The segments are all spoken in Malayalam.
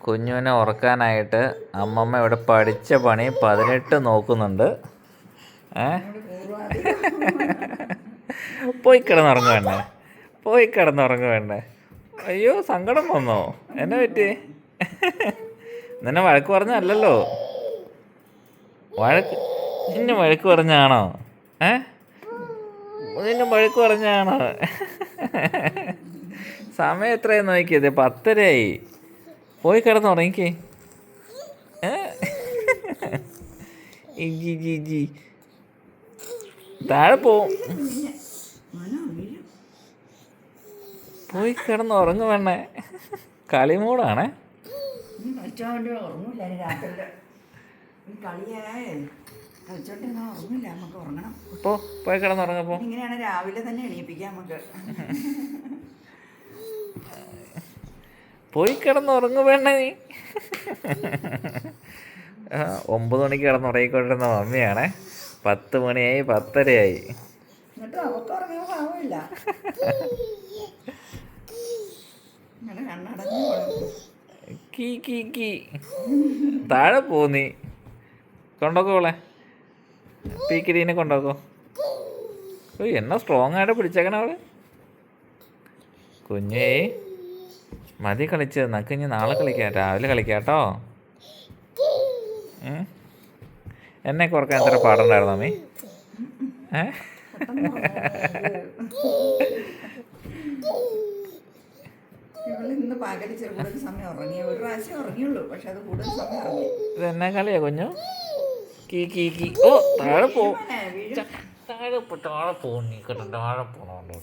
കുഞ്ഞുവിനെ ഉറക്കാനായിട്ട് അമ്മമ്മ ഇവിടെ പഠിച്ച പണി പതിനെട്ട് നോക്കുന്നുണ്ട്. ഏ? പോയി കിടന്നുറങ്ങ വേണ്ടേ? പോയി കിടന്നുറങ്ങ വേണ്ടേ? അയ്യോ സങ്കടം വന്നോ? എന്നെ പറ്റി? നിന്നെ വഴക്ക് പറഞ്ഞല്ലല്ലോ വഴക്ക് നിന്നെ വഴക്ക് പറഞ്ഞാണോ ഏ? നിന്നെ വഴക്ക് പറഞ്ഞാണോ സമയം എത്രയായി നോക്കിയത്? പത്തരയായി. പോയി കിടന്നുറങ്ങിക്കേ ഏ? ഇജി ജി ജി താഴെ പോവും പോയി കിടന്ന് ഉറങ്ങു വേണേ കളിമൂടാണേ പോയി കിടന്നുറങ്ങപ്പോ ഇങ്ങനെയാണ് രാവിലെ തന്നെ എണീപ്പിക്കാം നമുക്ക്. പോയി കിടന്നുറങ്ങു വേണ്ട നീ. ഒമ്പത് മണിക്ക് കിടന്നുറങ്ങിക്കൊണ്ടിരുന്ന മമ്മിയാണേ. പത്ത് മണിയായി പത്തരയായി. കീ കീ കീ. താഴെ പോന്നീ കൊണ്ടോക്കോ അവളെ. പീക്കിരീനെ കൊണ്ടോക്കോ. ഓ എന്നാ സ്ട്രോങ് ആയിട്ട് പിടിച്ചേക്കണ അവൾ. കുഞ്ഞേ. മതി കളിച്ച് നക്ക് ഇനി നാളെ കളിക്കാം. രാവിലെ കളിക്കാട്ടോ. എന്നെ കുറയ്ക്കാൻ എത്ര പാടുണ്ടായിരുന്നു അമ്മി? ഏ? ഇന്ന് സമയം ഉറങ്ങിയ ഒരു പ്രാവശ്യം ഉറങ്ങിയുള്ളൂ. പക്ഷെ അത് കൂടുതൽ സമയം ഉറങ്ങി. ഇത് കളിയാ കുഞ്ഞു? കീ കീ കീ. ഓ താഴെ പോ താഴെ പോ താഴെ പോണി. കേട്ടോ താഴെ പോണോണ്ടോ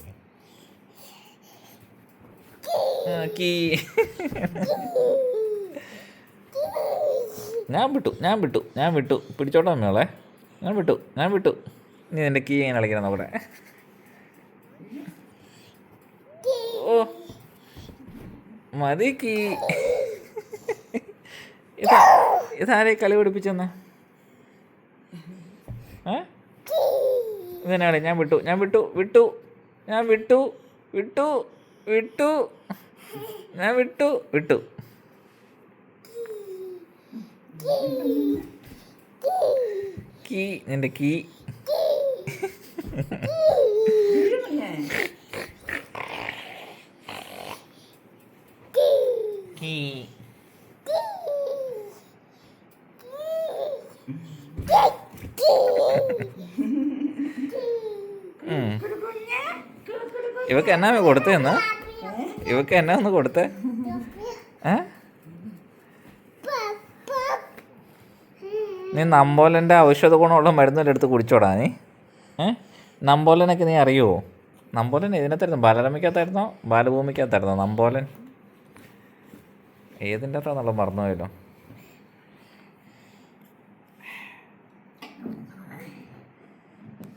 കീ ഞാൻ വിട്ടു ഞാൻ വിട്ടു ഞാൻ വിട്ടു. പിടിച്ചോട്ടോ അമ്മയോളെ. ഞാൻ വിട്ടു ഞാൻ വിട്ടു. നീ നിന്റെ കീ ഞാൻ കളിക്കണം നോക്കട്ടെ ഓ. മതി കീ. ഇതാ ഇതാരെ കളി പിടിപ്പിച്ചെന്ന ഏ? ഇതന്നെയാണ് ഞാൻ വിട്ടു ഞാൻ വിട്ടു വിട്ടു ഞാൻ വിട്ടു വിട്ടു. വിട്ടു. ഞാൻ വിട്ടു. വിട്ടു. കീ. നിന്റെ കീ. കീ. ഇവക്ക് എന്നാ കൊടുത്തേന്ന് ഇവക്ക് എന്നാ ഒന്ന് കൊടുത്തേ? നീ നമ്പോലന്റെ ഔഷധ ഗുണമുള്ള മരുന്നെല്ലാം എടുത്ത് കുടിച്ചോടാ നീ. ഏ? നമ്പോലനൊക്കെ നീ അറിയുമോ നമ്പോലൻ ഇതിനകത്തായിരുന്നു. ബാലരമയ്ക്കകത്തായിരുന്നോ? ബാലഭൂമിക്കകത്തായിരുന്നോ നമ്പോലൻ? ഏതിന്റെ അകത്താന്നുള്ള മറന്നുപോയല്ലോ.